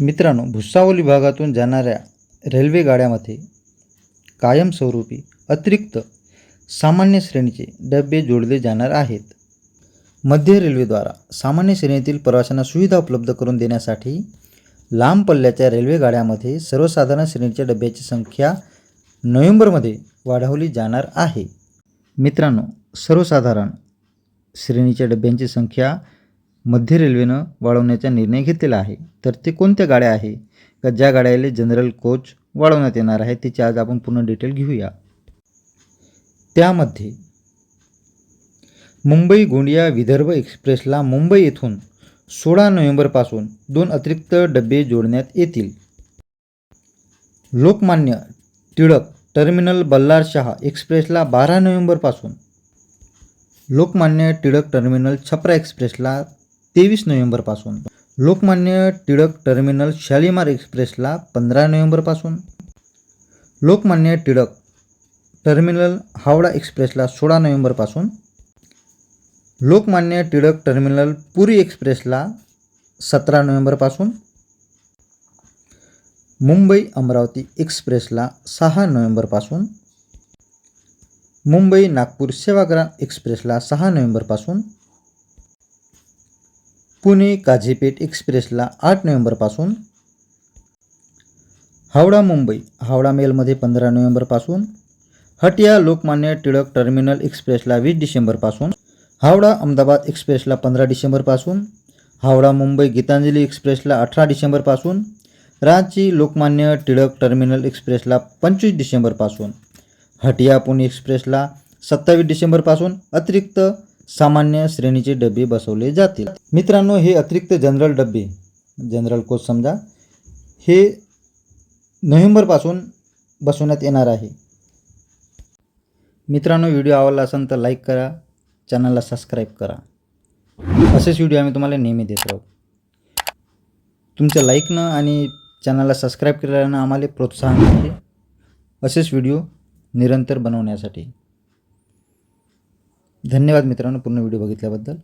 मित्रांनो भुसावळ विभागातून जाणाऱ्या रेल्वे गाड्यामध्ये कायमस्वरूपी अतिरिक्त सामान्य श्रेणीचे डबे जोडले जाणार आहेत. मध्य रेल्वेद्वारा सामान्य श्रेणीतील प्रवाशांना सुविधा उपलब्ध करून देण्यासाठी लांब पल्ल्याच्या रेल्वे गाड्यामध्ये सर्वसाधारण श्रेणीच्या डब्याची संख्या नोव्हेंबरमध्ये वाढवली जाणार आहे. मित्रांनो सर्वसाधारण श्रेणीच्या डब्यांची संख्या मध्य रेल्वेनं वाढवण्याचा निर्णय घेतलेला आहे. तर ते कोणत्या गाड्या आहे? का ज्या गाड्याला जनरल कोच वाढवण्यात येणार आहे त्याची आज आपण पूर्ण डिटेल घेऊया. त्यामध्ये मुंबई गोंदिया विदर्भ एक्सप्रेसला मुंबई येथून सोळा नोव्हेंबरपासून दोन अतिरिक्त डबे जोडण्यात येतील. लोकमान्य टिळक टर्मिनल बल्लारशहा एक्सप्रेसला बारा नोव्हेंबरपासून लोकमान्य टिळक टर्मिनल छपरा एक्सप्रेसला तेवीस नोव्हेंबरपासून. लोकमान्य टिळक टर्मिनल शालिमार एक्सप्रेसला पंधरा नोव्हेंबरपासून. लोकमान्य टिळक टर्मिनल हावडा एक्सप्रेसला सोळा नोव्हेंबरपासून. लोकमान्य टिळक टर्मिनल पुरी एक्सप्रेसला सतरा नोव्हेंबरपासून. मुंबई अमरावती एक्सप्रेसला सहा नोव्हेंबरपासून. मुंबई नागपूर सेवाग्राम एक्सप्रेसला सहा नोव्हेंबरपासून. पुणे काझीपेठ एक्सप्रेसला आठ नोव्हेंबरपासून हावडा मुंबई हावडा मेलमध्ये पंधरा नोव्हेंबरपासून हटिया लोकमान्य टिळक टर्मिनल एक्सप्रेसला वीस डिसेंबरपासून हावडा अहमदाबाद एक्सप्रेसला पंधरा डिसेंबरपासून हावडा मुंबई गीतांजली एक्सप्रेसला अठरा डिसेंबरपासून रांची लोकमान्य टिळक टर्मिनल एक्सप्रेसला पंचवीस डिसेंबरपासून हटिया पुणे एक्सप्रेसला सत्तावीस डिसेंबरपासून अतिरिक्त सामान्य श्रेणीचे डबे बसवले जातील. मित्रांनो हे अतिरिक्त जनरल डबे जनरल कोच समजा हे नोव्हेंबरपासून बसवण्यात येणार आहे. मित्रांनो व्हिडिओ आवडला असेल तर लाईक करा चॅनलला सबस्क्राईब करा. असेच व्हिडिओ आम्ही तुम्हाला नेहमी देत राहू. तुमच्या लाईकनं आणि चॅनलला सबस्क्राईब केल्यानं आम्हाला प्रोत्साहन मिळते. असेच व्हिडिओ निरंतर बनवण्यासाठी. धन्यवाद मित्रांनो पूर्ण व्हिडिओ बघितल्याबद्दल.